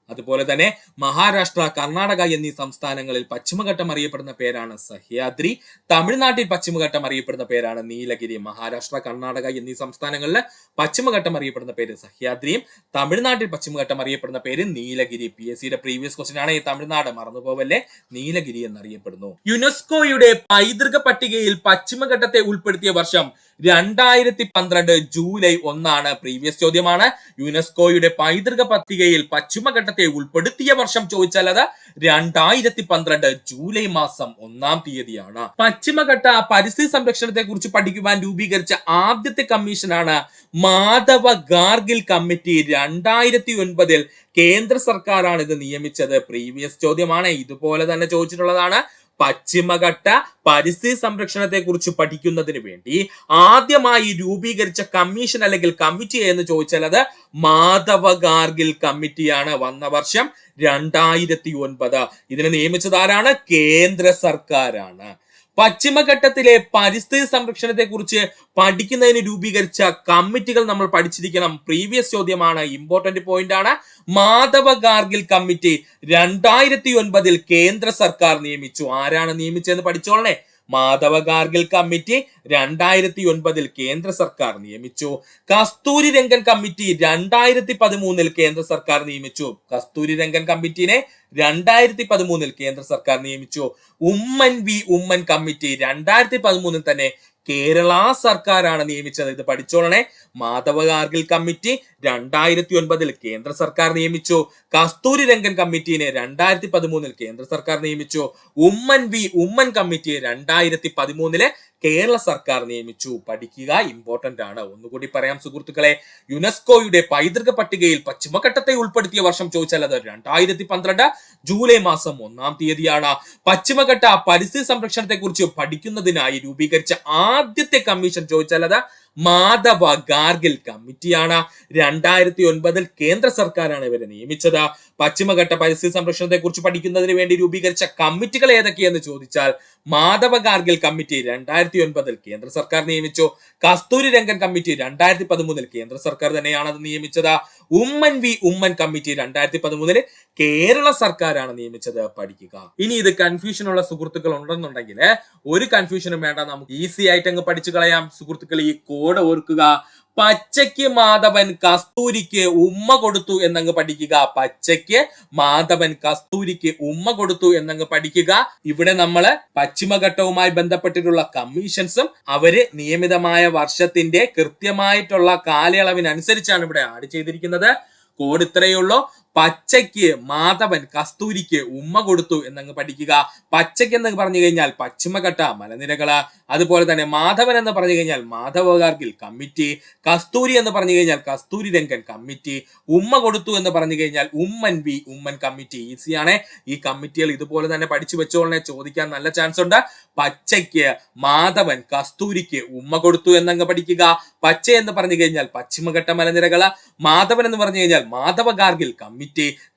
അതുപോലെ തന്നെ മഹാരാഷ്ട്ര കർണാടക എന്നീ സംസ്ഥാനങ്ങളിൽ പശ്ചിമഘട്ടം അറിയപ്പെടുന്ന പേരാണ് സഹ്യാദ്രി. തമിഴ്നാട്ടിൽ പശ്ചിമഘട്ടം അറിയപ്പെടുന്ന പേരാണ് നീലഗിരി. മഹാരാഷ്ട്ര കർണാടക എന്നീ സംസ്ഥാനങ്ങളിൽ പശ്ചിമഘട്ടം അറിയപ്പെടുന്ന പേര് സഹ്യാദ്രിയും തമിഴ്നാട്ടിൽ പശ്ചിമഘട്ടം അറിയപ്പെടുന്ന പേര് നീലഗിരി. പി എസ് സിയുടെ പ്രീവിയസ് ക്വസ്റ്റൻ ആണ് ഈ തമിഴ്നാട്. മറന്നുപോവല്ലേ? നീലഗിരി എന്നറിയപ്പെടുന്നു. യുനെസ്കോയുടെ പൈതൃക പട്ടികയിൽ പശ്ചിമഘട്ടത്തെ ഉൾപ്പെടുത്തിയ വർഷം രണ്ടായിരത്തി പന്ത്രണ്ട് ജൂലൈ ഒന്നാണ് പ്രീവിയസ് ചോദ്യമാണ്. യുനെസ്കോയുടെ പൈതൃക പട്ടികയിൽ പശ്ചിമഘട്ടത്തെ ഉൾപ്പെടുത്തിയ വർഷം ചോദിച്ചാൽ അത് രണ്ടായിരത്തി പന്ത്രണ്ട് ജൂലൈ മാസം ഒന്നാം തീയതിയാണ്. പശ്ചിമഘട്ട പരിസ്ഥിതി സംരക്ഷണത്തെ കുറിച്ച് പഠിക്കുവാൻ രൂപീകരിച്ച ആദ്യത്തെ കമ്മീഷനാണ് മാധവ ഗാർഗിൽ കമ്മിറ്റി. രണ്ടായിരത്തി ഒൻപതിൽ കേന്ദ്ര സർക്കാരാണ് ഇത് നിയമിച്ചത്. പ്രീവിയസ് ചോദ്യമാണ്. ഇതുപോലെ തന്നെ ചോദിച്ചിട്ടുള്ളതാണ്. പശ്ചിമഘട്ട പരിസ്ഥിതി സംരക്ഷണത്തെ കുറിച്ച് പഠിക്കുന്നതിന് വേണ്ടി ആദ്യമായി രൂപീകരിച്ച കമ്മീഷൻ അല്ലെങ്കിൽ കമ്മിറ്റി എന്ന് ചോദിച്ചാൽ അത് മാധവ ഗാർഗിൽ കമ്മിറ്റിയാണ് വന്ന വർഷം രണ്ടായിരത്തി ഒൻപത്. ഇതിനെ നിയമിച്ചത് ആരാണ്? കേന്ദ്ര സർക്കാരാണ്. പശ്ചിമഘട്ടത്തിലെ പരിസ്ഥിതി സംരക്ഷണത്തെ കുറിച്ച് പഠിക്കുന്നതിന് രൂപീകരിച്ച കമ്മിറ്റികൾ നമ്മൾ പഠിച്ചിരിക്കണം. പ്രീവിയസ് ചോദ്യമാണ്. ഇമ്പോർട്ടന്റ് പോയിന്റ് ആണ്. മാധവ ഗാർഗിൽ കമ്മിറ്റി രണ്ടായിരത്തി ഒൻപതിൽ കേന്ദ്ര സർക്കാർ നിയമിച്ചു. ആരാണ് നിയമിച്ചതെന്ന് പഠിച്ചോളണേ. മാധവ ഗാർഗിൽ കമ്മിറ്റി രണ്ടായിരത്തി ഒൻപതിൽ കേന്ദ്ര സർക്കാർ നിയമിച്ചു. കസ്തൂരി രംഗൻ കമ്മിറ്റി രണ്ടായിരത്തി പതിമൂന്നിൽ കേന്ദ്ര സർക്കാർ നിയമിച്ചു. കസ്തൂരി രംഗൻ കമ്മിറ്റിനെ രണ്ടായിരത്തി പതിമൂന്നിൽ കേന്ദ്ര സർക്കാർ നിയമിച്ചു. ഉമ്മൻ വി ഉമ്മൻ കമ്മിറ്റി രണ്ടായിരത്തി പതിമൂന്നിൽ തന്നെ കേരള സർക്കാരാണ് നിയമിച്ചത്. ഇത് പഠിച്ചോളണേ. മാധവ ഗാർഗിൽ കമ്മിറ്റി രണ്ടായിരത്തി ഒൻപതിൽ കേന്ദ്ര സർക്കാർ നിയമിച്ചു. കസ്തൂരി രംഗൻ കമ്മിറ്റിനെ രണ്ടായിരത്തി പതിമൂന്നിൽ കേന്ദ്ര സർക്കാർ നിയമിച്ചു. ഉമ്മൻ വി ഉമ്മൻ കമ്മിറ്റിയെ രണ്ടായിരത്തി പതിമൂന്നിൽ കേരള സർക്കാർ നിയമിച്ചു. പഠിക്കുക ഇമ്പോർട്ടന്റ് ആണ്. ഒന്നുകൂടി പറയാം സുഹൃത്തുക്കളെ. യുനെസ്കോയുടെ പൈതൃക പട്ടികയിൽ പശ്ചിമഘട്ടത്തെ ഉൾപ്പെടുത്തിയ വർഷം ചോദിച്ചാൽ അത് രണ്ടായിരത്തി പന്ത്രണ്ട് ജൂലൈ മാസം ഒന്നാം തീയതിയാണ്. പശ്ചിമഘട്ട പരിസ്ഥിതി സംരക്ഷണത്തെ കുറിച്ച് പഠിക്കുന്നതിനായി രൂപീകരിച്ച ആദ്യത്തെ കമ്മീഷൻ ചോദിച്ചാൽ അത് മാധവ ഗാർഗിൽ കമ്മിറ്റിയാണ്. രണ്ടായിരത്തി ഒൻപതിൽ കേന്ദ്ര സർക്കാരാണ് ഇവരെ നിയമിച്ചത്. പശ്ചിമഘട്ട പരിസ്ഥിതി സംരക്ഷണത്തെ കുറിച്ച് പഠിക്കുന്നതിന് വേണ്ടി രൂപീകരിച്ച കമ്മിറ്റികൾ ഏതൊക്കെയെന്ന് ചോദിച്ചാൽ മാധവ ഗാർഗിൽ കമ്മിറ്റി രണ്ടായിരത്തി ഒൻപതിൽ കേന്ദ്ര സർക്കാർ നിയമിച്ചു. കസ്തൂരി രംഗൻ കമ്മിറ്റി രണ്ടായിരത്തി പതിമൂന്നിൽ കേന്ദ്ര സർക്കാർ തന്നെയാണ് അത് നിയമിച്ചത്. ഉമ്മൻ വി ഉമ്മൻ കമ്മിറ്റി രണ്ടായിരത്തി പതിമൂന്നിൽ കേരള സർക്കാരാണ് നിയമിച്ചത്. പഠിക്കുക. ഇനി ഇത് കൺഫ്യൂഷൻ ഉള്ള സുഹൃത്തുക്കൾ ഉണ്ടെന്നുണ്ടെങ്കിൽ ഒരു കൺഫ്യൂഷനും വേണ്ട. നമുക്ക് ഈസി ആയിട്ട് അങ്ങ് പഠിച്ചു കളയാം. സുഹൃത്തുക്കൾ ഈ കോഡ് ഓർക്കുക. പച്ചയ്ക്ക് മാധവൻ കസ്തൂരിക്ക് ഉമ്മ കൊടുത്തു എന്നങ്ങ് പഠിക്കുക. പച്ചയ്ക്ക് മാധവൻ കസ്തൂരിക്ക് ഉമ്മ കൊടുത്തു എന്നങ്ങ് പഠിക്കുക. ഇവിടെ നമ്മൾ പശ്ചിമഘട്ടവുമായി ബന്ധപ്പെട്ടിട്ടുള്ള കമ്മീഷൻസും അവർ നിയമിതമായ വർഷത്തിന്റെ കൃത്യമായിട്ടുള്ള കാലയളവിനനുസരിച്ചാണ് ഇവിടെ ആഡ് ചെയ്തിരിക്കുന്നത്. കോഡ് ഇത്രയേ ഉള്ളൂ. പച്ചയ്ക്ക് മാധവൻ കസ്തൂരിക്ക് ഉമ്മ കൊടുത്തു എന്നങ്ങ് പഠിക്കുക. പച്ചയ്ക്ക് എന്ന് പറഞ്ഞു കഴിഞ്ഞാൽ പശ്ചിമഘട്ട മലനിരകൾ. അതുപോലെ തന്നെ മാധവൻ എന്ന് പറഞ്ഞു കഴിഞ്ഞാൽ മാധവ ഗാർഗിൽ കമ്മിറ്റി. കസ്തൂരി എന്ന് പറഞ്ഞു കഴിഞ്ഞാൽ കസ്തൂരി രംഗൻ കമ്മിറ്റി. ഉമ്മ കൊടുത്തു എന്ന് പറഞ്ഞു കഴിഞ്ഞാൽ ഉമ്മൻ വി ഉമ്മൻ കമ്മിറ്റി. ഈസിയാണ് ഈ കമ്മിറ്റികൾ ഇതുപോലെ തന്നെ പഠിച്ചു വെച്ചോളനെ ചോദിക്കാൻ നല്ല ചാൻസ് ഉണ്ട്. പച്ചയ്ക്ക് മാധവൻ കസ്തൂരിക്ക് ഉമ്മ കൊടുത്തു എന്നങ്ങ് പഠിക്കുക. പച്ച എന്ന് പറഞ്ഞു കഴിഞ്ഞാൽ പശ്ചിമഘട്ട മലനിരകൾ. മാധവൻ എന്ന് പറഞ്ഞു കഴിഞ്ഞാൽ മാധവ ഗാർഗിൽ കമ്മിറ്റി.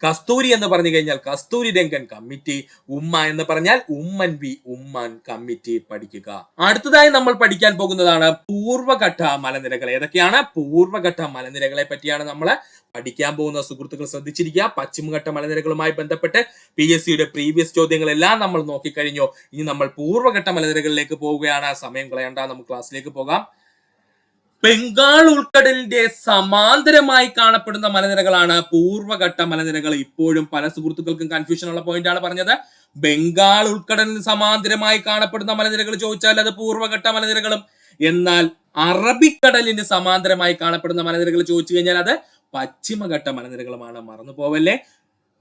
കസ്തൂരി എന്ന് പറഞ്ഞു കഴിഞ്ഞാൽ കസ്തൂരി രംഗൻ കമ്മിറ്റി ഉമ്മ എന്ന് പറഞ്ഞാൽ ഉമ്മൻ വി ഉമ്മൻ കമ്മിറ്റി പഠിക്കുക. അടുത്തതായി നമ്മൾ പഠിക്കാൻ പോകുന്നതാണ് പൂർവഘട്ട മലനിരകൾ. ഏതൊക്കെയാണ്? പൂർവഘട്ട മലനിരകളെ പറ്റിയാണ് നമ്മൾ പഠിക്കാൻ പോകുന്ന സുഹൃത്തുക്കൾ ശ്രദ്ധിച്ചിരിക്കുക. പശ്ചിമഘട്ട മലനിരകളുമായി ബന്ധപ്പെട്ട് പി എസ് സിയുടെ പ്രീവിയസ് ചോദ്യങ്ങളെല്ലാം നമ്മൾ നോക്കിക്കഴിഞ്ഞു. ഇനി നമ്മൾ പൂർവഘട്ട മലനിരകളിലേക്ക് പോവുകയാണ്. സമയം കളയണ്ട നമുക്ക് ക്ലാസ്സിലേക്ക് പോകാം. ബംഗാൾ ഉൾക്കടലിന്റെ സമാന്തരമായി കാണപ്പെടുന്ന മലനിരകളാണ് പൂർവഘട്ട മലനിരകൾ. ഇപ്പോഴും പല സുഹൃത്തുക്കൾക്കും കൺഫ്യൂഷൻ ഉള്ള പോയിന്റ് ആണ് പറഞ്ഞത്. ബംഗാൾ ഉൾക്കടലിന് സമാന്തരമായി കാണപ്പെടുന്ന മലനിരകൾ ചോദിച്ചാൽ അത് പൂർവഘട്ട മലനിരകളും. എന്നാൽ അറബിക്കടലിന് സമാന്തരമായി കാണപ്പെടുന്ന മലനിരകൾ ചോദിച്ചു കഴിഞ്ഞാൽ അത് പശ്ചിമഘട്ട മലനിരകളുമാണ്. മറന്നു പോവല്ലേ?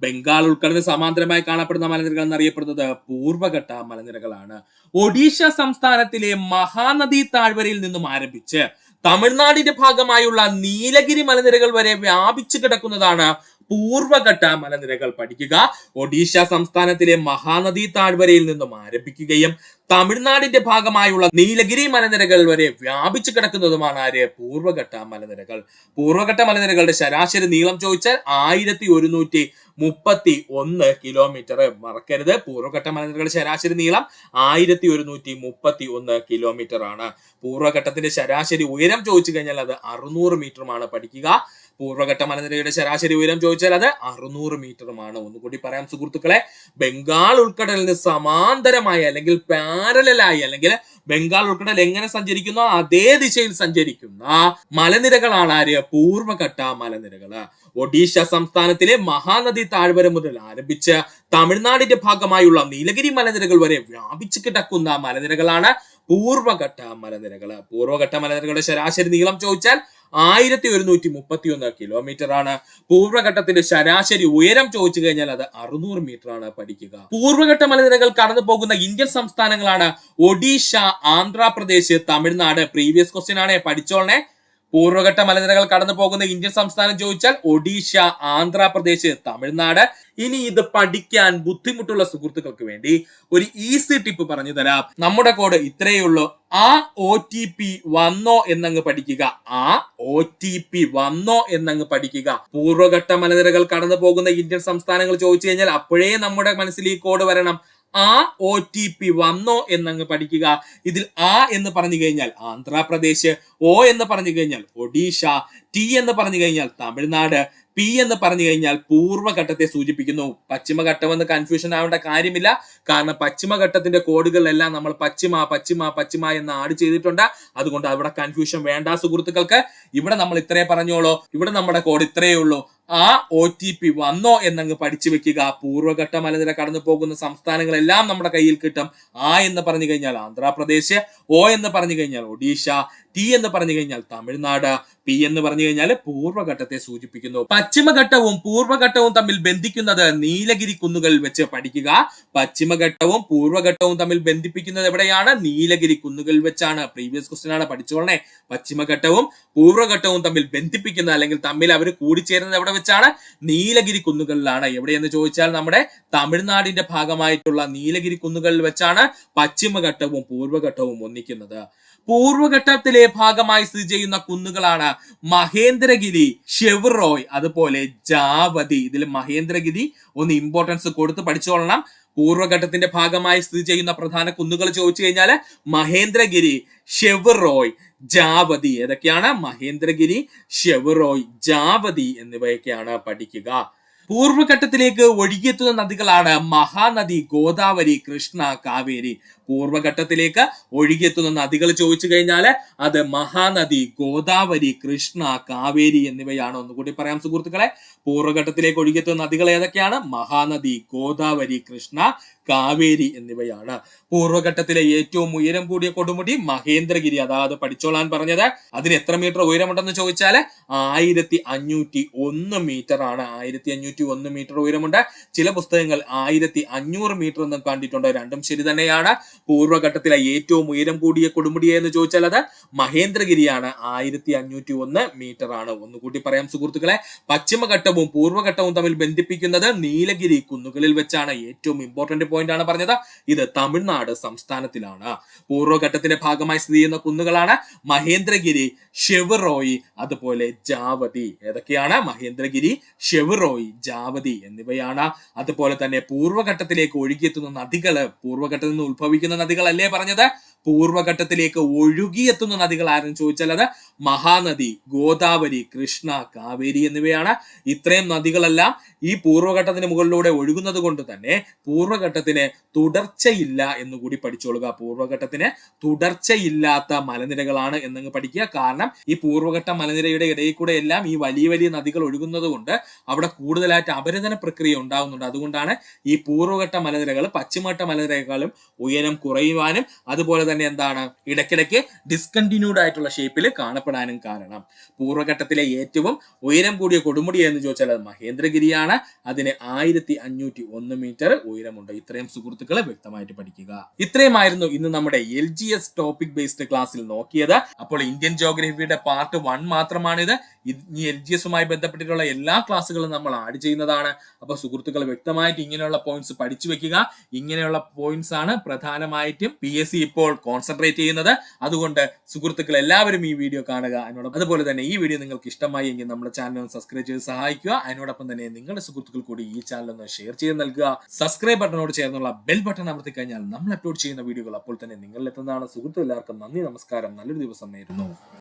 ബംഗാൾ ഉൾക്കടലിന് സമാന്തരമായി കാണപ്പെടുന്ന മലനിരകൾ എന്നറിയപ്പെടുന്നത് പൂർവഘട്ട മലനിരകളാണ്. ഒഡീഷ സംസ്ഥാനത്തിലെ മഹാനദി താഴ്വരയിൽ നിന്നും ആരംഭിച്ച് തമിഴ്നാടിന്റെ ഭാഗമായുള്ള നീലഗിരി മലനിരകൾ വരെ വ്യാപിച്ചു കിടക്കുന്നതാണ് പൂർവഘട്ട മലനിരകൾ പഠിക്കുക. ഒഡീഷ സംസ്ഥാനത്തിലെ മഹാനദി താഴ്വരയിൽ നിന്നും ആരംഭിക്കുകയും തമിഴ്നാടിന്റെ ഭാഗമായുള്ള നീലഗിരി മലനിരകൾ വരെ വ്യാപിച്ചു കിടക്കുന്നതുമാണ് ആര്? പൂർവഘട്ട മലനിരകൾ പൂർവഘട്ട മലനിരകളുടെ ശരാശരി നീളം ചോദിച്ചാൽ ആയിരത്തി ഒരുന്നൂറ്റി മുപ്പത്തി ഒന്ന് കിലോമീറ്റർ മറക്കരുത്. പൂർവഘട്ട മലനിരകളുടെ ശരാശരി നീളം ആയിരത്തി ഒരുന്നൂറ്റി മുപ്പത്തി ഒന്ന് കിലോമീറ്റർ ആണ്. പൂർവഘട്ടത്തിന്റെ ശരാശരി ഉയരം ചോദിച്ചു കഴിഞ്ഞാൽ അത് അറുന്നൂറ് മീറ്ററുമാണ് പഠിക്കുക. പൂർവഘട്ട മലനിരയുടെ ശരാശരി ഉയരം ചോദിച്ചാൽ അത് അറുന്നൂറ് മീറ്ററുമാണ് ഒന്നുകൂടി പറയാം സുഹൃത്തുക്കളെ. ബംഗാൾ ഉൾക്കടലിന് സമാന്തരമായി അല്ലെങ്കിൽ പാരലായി അല്ലെങ്കിൽ ബംഗാൾ ഉൾക്കടൽ എങ്ങനെ സഞ്ചരിക്കുന്നോ അതേ ദിശയിൽ സഞ്ചരിക്കുന്ന മലനിരകളാണ് ആര്? പൂർവഘട്ട മലനിരകൾ ഒഡീഷ സംസ്ഥാനത്തിലെ മഹാനദി താഴ്വര മുതൽ ആരംഭിച്ച് തമിഴ്നാടിന്റെ ഭാഗമായുള്ള നീലഗിരി മലനിരകൾ വരെ വ്യാപിച്ചു കിടക്കുന്ന മലനിരകളാണ് പൂർവഘട്ട മലനിരകൾ പൂർവഘട്ട മലനിരകളുടെ ശരാശരി നീളം ചോദിച്ചാൽ ആയിരത്തി ഒരുന്നൂറ്റി മുപ്പത്തി ഒന്ന് കിലോമീറ്റർ ആണ്. പൂർവഘട്ടത്തിന്റെ ശരാശരി ഉയരം ചോദിച്ചു കഴിഞ്ഞാൽ അത് അറുന്നൂറ് മീറ്റർ ആണ് പഠിക്കുക. പൂർവഘട്ട മലനിരകൾ കടന്നു പോകുന്ന ഇന്ത്യൻ സംസ്ഥാനങ്ങളാണ് ഒഡീഷ ആന്ധ്രാപ്രദേശ് തമിഴ്നാട്. പ്രീവിയസ് ക്വസ്റ്റ്യൻ ആണ് പഠിച്ചോളനെ പൂർവഘട്ട മലനിരകൾ കടന്നു പോകുന്ന ഇന്ത്യൻ സംസ്ഥാനം ചോദിച്ചാൽ ഒഡീഷ ആന്ധ്രാപ്രദേശ് തമിഴ്നാട്. ഇനി ഇത് പഠിക്കാൻ ബുദ്ധിമുട്ടുള്ള സുഹൃത്തുക്കൾക്ക് വേണ്ടി ഒരു ഈസി ടിപ്പ് പറഞ്ഞു തരാം. നമ്മുടെ കോഡ് ഇത്രയേ ഉള്ളൂ. ആ ഒ ടി പി വന്നോ എന്നങ്ങ് പഠിക്കുക. ആ ഒ ടി പി വന്നോ എന്നങ്ങ് പഠിക്കുക. പൂർവഘട്ട മലനിരകൾ കടന്നു പോകുന്ന ഇന്ത്യൻ സംസ്ഥാനങ്ങൾ ചോദിച്ചു കഴിഞ്ഞാൽ അപ്പോഴേ നമ്മുടെ മനസ്സിൽ ഈ കോഡ് വരണം. ആ ഒ ടി പി വന്നോ എന്നങ്ങ് പഠിക്കുക. ഇതിൽ ആ എന്ന് പറഞ്ഞു കഴിഞ്ഞാൽ ആന്ധ്രാപ്രദേശ് ഒ എന്ന് പറഞ്ഞു കഴിഞ്ഞാൽ ഒഡീഷ ടി എന്ന് പറഞ്ഞു കഴിഞ്ഞാൽ തമിഴ്നാട് പി എന്ന് പറഞ്ഞു കഴിഞ്ഞാൽ പൂർവഘട്ടത്തെ സൂചിപ്പിക്കുന്നു. പശ്ചിമഘട്ടം എന്ന് കൺഫ്യൂഷൻ ആവേണ്ട കാര്യമില്ല. കാരണം പശ്ചിമഘട്ടത്തിന്റെ കോഡുകളെല്ലാം നമ്മൾ പശ്ചിമ പശ്ചിമ പശ്ചിമ എന്ന് ആഡ് ചെയ്തിട്ടുണ്ട്. അതുകൊണ്ട് അവിടെ കൺഫ്യൂഷൻ വേണ്ട സുഹൃത്തുക്കൾക്ക്. ഇവിടെ നമ്മൾ ഇത്രേ പറഞ്ഞോളൂ. ഇവിടെ നമ്മുടെ കോഡ് ഇത്രയേ ഉള്ളൂ. ആ ഒ ടി പി വന്നോ എന്നങ്ങ് പഠിച്ചു വെക്കുക. പൂർവഘട്ട മലനിര കടന്നു പോകുന്ന സംസ്ഥാനങ്ങളെല്ലാം നമ്മുടെ കയ്യിൽ കിട്ടും. ആ എന്ന് പറഞ്ഞു കഴിഞ്ഞാൽ ആന്ധ്രാപ്രദേശ് ഒ എന്ന് പറഞ്ഞു കഴിഞ്ഞാൽ ഒഡീഷ ടി എന്ന് പറഞ്ഞു കഴിഞ്ഞാൽ തമിഴ്നാട് പി എന്ന് പറഞ്ഞു കഴിഞ്ഞാൽ പൂർവഘട്ടത്തെ സൂചിപ്പിക്കുന്നു. പശ്ചിമഘട്ടവും പൂർവഘട്ടവും തമ്മിൽ ബന്ധിക്കുന്നത് നീലഗിരി കുന്നുകളിൽ വെച്ച് പഠിക്കുക. പശ്ചിമഘട്ടവും പൂർവഘട്ടവും തമ്മിൽ ബന്ധിപ്പിക്കുന്നത് എവിടെയാണ്? നീലഗിരി കുന്നുകളിൽ വെച്ചാണ്. പ്രീവിയസ് ക്വസ്റ്റ്യൻ ആണ് പഠിച്ചോളണേ. പശ്ചിമഘട്ടവും പൂർവഘട്ടവും തമ്മിൽ ബന്ധിപ്പിക്കുന്ന അല്ലെങ്കിൽ തമ്മിൽ അവർ കൂടിച്ചേരുന്നത് എവിടെ വെച്ചാണ്? നീലഗിരി കുന്നുകളിലാണ്. എവിടെയെന്ന് ചോദിച്ചാൽ നമ്മുടെ തമിഴ്നാടിന്റെ ഭാഗമായിട്ടുള്ള നീലഗിരി കുന്നുകളിൽ വെച്ചാണ് പശ്ചിമഘട്ടവും പൂർവഘട്ടവും ഒന്നിക്കുന്നത്. പൂർവഘട്ടത്തിലെ ഭാഗമായി സ്ഥിതി ചെയ്യുന്ന കുന്നുകളാണ് മഹേന്ദ്രഗിരി ഷെവറോയ് അതുപോലെ ജാവതി. ഇതിൽ മഹേന്ദ്രഗിരി ഒന്ന് ഇമ്പോർട്ടൻസ് കൊടുത്ത് പഠിച്ചോളണം. പൂർവഘട്ടത്തിന്റെ ഭാഗമായി സ്ഥിതി ചെയ്യുന്ന പ്രധാന കുന്നുകൾ ചോദിച്ചു കഴിഞ്ഞാൽ മഹേന്ദ്രഗിരി ഷെവറോയ് ജാവതി. ഏതൊക്കെയാണ്? മഹേന്ദ്രഗിരി ഷെവറോയ് ജാവതി എന്നിവയൊക്കെയാണ് പഠിക്കുക. പൂർവഘട്ടത്തിലേക്ക് ഒഴുകിയെത്തുന്ന നദികളാണ് മഹാനദി ഗോദാവരി കൃഷ്ണ കാവേരി. പൂർവഘട്ടത്തിലേക്ക് ഒഴുകിയെത്തുന്ന നദികൾ ചോദിച്ചു കഴിഞ്ഞാൽ അത് മഹാനദി ഗോദാവരി കൃഷ്ണ കാവേരി എന്നിവയാണ്. ഒന്നുകൂടി പറയാം സുഹൃത്തുക്കളെ. പൂർവഘട്ടത്തിലേക്ക് ഒഴുകിയെത്തുന്ന നദികൾ ഏതൊക്കെയാണ്? മഹാനദി ഗോദാവരി കൃഷ്ണ കാവേരി എന്നിവയാണ്. പൂർവഘട്ടത്തിലെ ഏറ്റവും ഉയരം കൂടിയ കൊടുമുടി മഹേന്ദ്രഗിരി. അതാത് പഠിച്ചോളാൻ പറഞ്ഞത്. അതിന് എത്ര മീറ്റർ ഉയരമുണ്ടെന്ന് ചോദിച്ചാൽ ആയിരത്തി അഞ്ഞൂറ്റി ഒന്ന് മീറ്റർ ആണ്. ആയിരത്തി അഞ്ഞൂറ്റി ഒന്ന് മീറ്റർ ഉയരമുണ്ട്. ചില പുസ്തകങ്ങൾ ആയിരത്തി അഞ്ഞൂറ് മീറ്റർ എന്നും കണ്ടിട്ടുണ്ട്. രണ്ടും ശരി തന്നെയാണ്. പൂർവഘട്ടത്തിലെ ഏറ്റവും ഉയരം കൂടിയ കൊടുമുടി എന്ന് ചോദിച്ചാൽ അത് മഹേന്ദ്രഗിരിയാണ്. ആയിരത്തി അഞ്ഞൂറ്റി ഒന്ന് മീറ്റർ ആണ് ഒന്നുകൂടി പറയാം സുഹൃത്തുക്കളെ. പശ്ചിമഘട്ടവും പൂർവഘട്ടവും തമ്മിൽ ബന്ധിപ്പിക്കുന്നത് നീലഗിരി കുന്നുകളിൽ വെച്ചാണ് ഏറ്റവും ഇമ്പോർട്ടന്റ് പോയിന്റ് ആണ് പറഞ്ഞത്. ഇത് തമിഴ്നാട് സംസ്ഥാനത്തിലാണ്. പൂർവഘട്ടത്തിന്റെ ഭാഗമായി സ്ഥിതി ചെയ്യുന്ന കുന്നുകളാണ് മഹേന്ദ്രഗിരി ഷെവറോയി അതുപോലെ ജാവതി. ഏതൊക്കെയാണ്? മഹേന്ദ്രഗിരി ഷെവറോയി ജാവതി എന്നിവയാണ്. അതുപോലെ തന്നെ പൂർവഘട്ടത്തിലേക്ക് ഒഴുകിയെത്തുന്ന നദികൾ പൂർവഘട്ടത്തിൽ നിന്ന് ഉത്ഭവിക്കുന്ന നദികളല്ലേ പറഞ്ഞത്? പൂർവഘട്ടത്തിലേക്ക് ഒഴുകിയെത്തുന്ന നദികൾ ആരെന്ന് ചോദിച്ചാൽ അത് മഹാനദി ഗോദാവരി കൃഷ്ണ കാവേരി എന്നിവയാണ്. ഇത്രയും നദികളെല്ലാം ഈ പൂർവഘട്ടത്തിന് മുകളിലൂടെ ഒഴുകുന്നത് കൊണ്ട് തന്നെ പൂർവഘട്ടത്തിന് തുടർച്ചയില്ല എന്നുകൂടി പഠിച്ചോളുക. പൂർവഘട്ടത്തിന് തുടർച്ചയില്ലാത്ത മലനിരകളാണ് എന്നങ്ങ് പഠിക്കുക. കാരണം ഈ പൂർവഘട്ട മലനിരയുടെ ഇടയിൽ കൂടെ എല്ലാം ഈ വലിയ വലിയ നദികൾ ഒഴുകുന്നത് കൊണ്ട് അവിടെ കൂടുതലായിട്ട് അപരിതന പ്രക്രിയ ഉണ്ടാകുന്നുണ്ട് അതുകൊണ്ടാണ് ഈ പൂർവഘട്ട മലനിരകൾ പശ്ചിമഘട്ട മലനിരകളും ഉയരം കുറയുവാനും അതുപോലെ തന്നെ എന്താണ് ഇടയ്ക്കിടയ്ക്ക് ഡിസ്കണ്ടിന്യൂഡ് ആയിട്ടുള്ള ഷേപ്പിൽ കാണപ്പെടാനും കാരണം. പൂർവഘട്ടത്തിലെ ഏറ്റവും ഉയരം കൂടിയ കൊടുമുടി എന്ന് ചോദിച്ചാൽ അത് മഹേന്ദ്രഗിരിയാണ്. അതിന് ആയിരത്തി അഞ്ഞൂറ്റി ഒന്ന് മീറ്റർ ഉയരമുണ്ട്. ഇത്രയും സുഹൃത്തുക്കളെ വ്യക്തമായിട്ട് പഠിക്കുക. ഇത്രയുമായിരുന്നു ഇന്ന് നമ്മുടെ L G S topic based ക്ലാസ്സിൽ നോക്കിയത്. അപ്പോൾ ഇന്ത്യൻ ജോഗ്രഫിയുടെ പാർട്ട് വൺ മാത്രമാണിത്. ഈ എൽ ജി എസുമായി ബന്ധപ്പെട്ടിട്ടുള്ള എല്ലാ ക്ലാസ്സുകളും നമ്മൾ ആഡ് ചെയ്യുന്നതാണ്. അപ്പൊ സുഹൃത്തുക്കൾ വ്യക്തമായിട്ട് ഇങ്ങനെയുള്ള പോയിന്റ്സ് പഠിച്ചു വെക്കുക. ഇങ്ങനെയുള്ള പോയിന്റ്സ് ആണ് പ്രധാനമായിട്ടും പി എസ് സി ഇപ്പോൾ കോൺസെൻട്രേറ്റ് ചെയ്യുന്നത്. അതുകൊണ്ട് സുഹൃത്തുക്കൾ എല്ലാവരും ഈ വീഡിയോ കാണുക. അതിനോടൊപ്പം അതുപോലെ തന്നെ ഈ വീഡിയോ നിങ്ങൾക്ക് ഇഷ്ടമായി എങ്കിൽ നമ്മുടെ ചാനൽ ഒന്ന് സബ്സ്ക്രൈബ് ചെയ്ത് സഹായിക്കുക. അതിനോടൊപ്പം തന്നെ നിങ്ങളുടെ സുഹൃത്തുക്കൾ കൂടി ഈ ചാനൽ ഒന്ന് ഷെയർ ചെയ്ത് നൽകുക. സബ്സ്ക്രൈബ് ബട്ടണോട് ചേർന്നുള്ള ബെൽ ബട്ടൺ അമർത്തി കഴിഞ്ഞാൽ നമ്മൾ അപ്ലോഡ് ചെയ്യുന്ന വീഡിയോകൾ അപ്പോൾ തന്നെ നിങ്ങളിൽ എത്തുന്നതാണ് സുഹൃത്തുക്കൾ എല്ലാവർക്കും നന്ദി നമസ്കാരം. നല്ലൊരു ദിവസം നേരുന്നു.